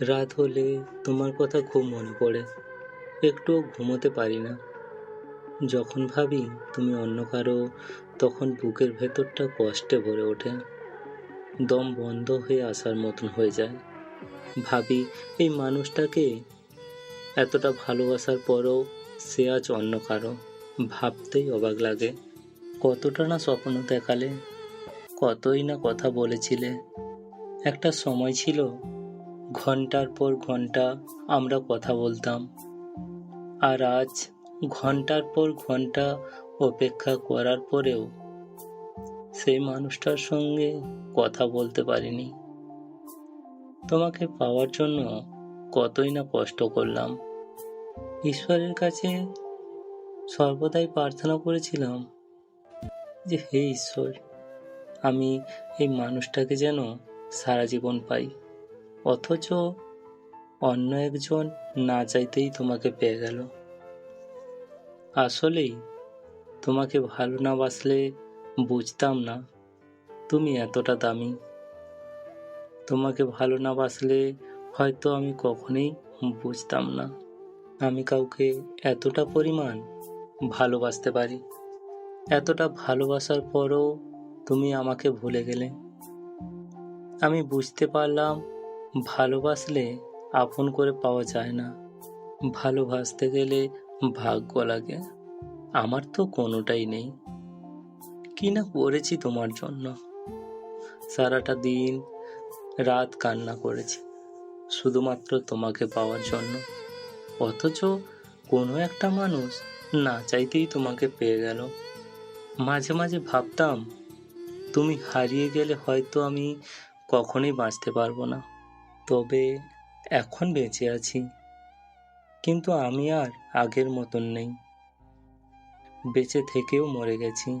রাত হলে তোমার কথা খুব মনে পড়ে। একটুও ঘুমোতে পারি না। যখন ভাবি তুমি অন্য কারও, তখন বুকের ভেতরটা কষ্টে ভরে ওঠে। দম বন্ধ হয়ে আসার মতন হয়ে যায়। ভাবি, এই মানুষটাকে এতটা ভালোবাসার পরও সে আজ অন্য কারও? ভাবতেই অবাক লাগে। কতটা না স্বপ্ন দেখালে, কতই না কথা বলেছিলে। একটা সময় ছিল ঘণ্টার পর ঘণ্টা আমরা কথা বলতাম। আর আজ ঘণ্টার পর ঘণ্টা অপেক্ষা করার পরেও সেই মানুষটার সঙ্গে কথা বলতে পারিনি। তোমাকে পাওয়ার জন্য কতই না কষ্ট করলাম। ঈশ্বরের কাছে সর্বদাই প্রার্থনা করেছিলাম যে, হে ঈশ্বর, আমি এই মানুষটাকে যেন সারা জীবন পাই। অথচ অন্য একজন না চাইতেই তোমাকে পেয়ে গেল। আসলেই তোমাকে ভালো না বাসলে বুঝতাম না তুমি এতটা দামি। তোমাকে ভালো না বাসলে হয়তো আমি কখনোই বুঝতাম না আমি কাউকে এতটা পরিমাণ ভালোবাসতে পারি। এতটা ভালোবাসার পরও তুমি আমাকে ভুলে গেলে। আমি বুঝতে পারলাম ভালোবাসলে আপন করে পাওয়া যায় না। ভালোবাসতে গেলে ভাগ্য লাগে, আমার তো কোনোটাই নেই। কি না করেছি তোমার জন্য? সারাটা দিন রাত কান্না করেছি, শুধুমাত্র তোমাকে পাওয়ার জন্য। অথচ কোনো একটা মানুষ না চাইতেই তোমাকে পেয়ে গেল। মাঝে মাঝে ভাবতাম, তুমি হারিয়ে গেলে হয়তো আমি কখনোই বাঁচতে পারব না। তবে এখন বেঁচে আছি। কিন্তু আমি আর আগের মতন নেই। বেঁচে থেকেও মরে গেছি।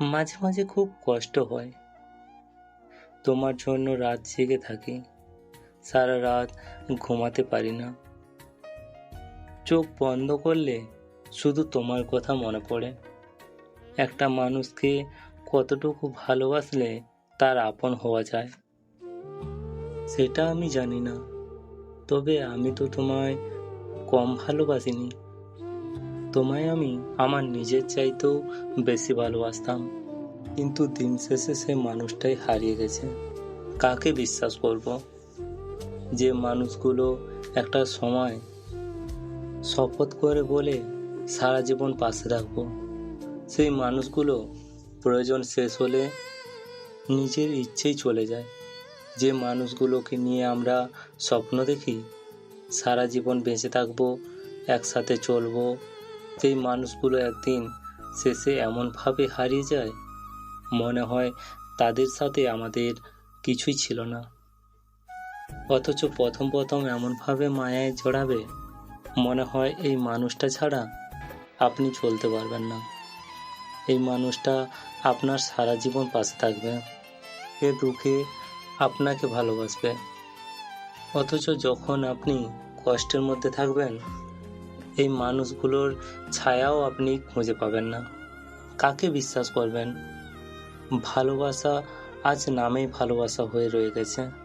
মাঝে মাঝে খুব কষ্ট হয়। তোমার জন্য রাত জেগে থাকি। সারা রাত ঘুমাতে পারি না। চোখ বন্ধ করলে শুধু তোমার কথা মনে পড়ে। একটা মানুষকে কতটুকু ভালোবাসলে তার আপন হওয়া যায়। সেটা আমি জানি না। তবে আমি তো তোমায় কম ভালোবাসিনি। তোমায় আমি আমার নিজের চাইতেও বেশি ভালোবাসতাম। কিন্তু দিন শেষে সে মানুষটাই হারিয়ে গেছে। কাকে বিশ্বাস করব? যে মানুষগুলো একটা সময় শপথ করে বলে সারা জীবন পাশে রাখব। সেই মানুষগুলো প্রয়োজন শেষ হলে নিজের ইচ্ছেই চলে যায়। যে মানুষগুলোকে নিয়ে আমরা স্বপ্ন দেখি, সারা জীবন বেঁচে থাকব, একসাথে চলবো, সেই মানুষগুলো একদিন শেষে এমনভাবে হারিয়ে যায়, মনে হয় তাদের সাথে আমাদের কিছুই ছিল না। অথচ প্রথম প্রথম এমনভাবে মায়ায় জড়াবে, মনে হয় এই মানুষটা ছাড়া আপনি চলতে পারবেন না। এই মানুষটা আপনার সারা জীবন পাশে থাকবে। এ দুঃখে আপনাকে ভালোবাসবে। অথচ যখন আপনি কষ্টের মধ্যে থাকবেন, এই মানুষগুলোর ছায়াও আপনি খুঁজে পাবেন না। কাকে বিশ্বাস করবেন? ভালোবাসা আজ নামেই ভালোবাসা হয়ে রয়ে গেছে।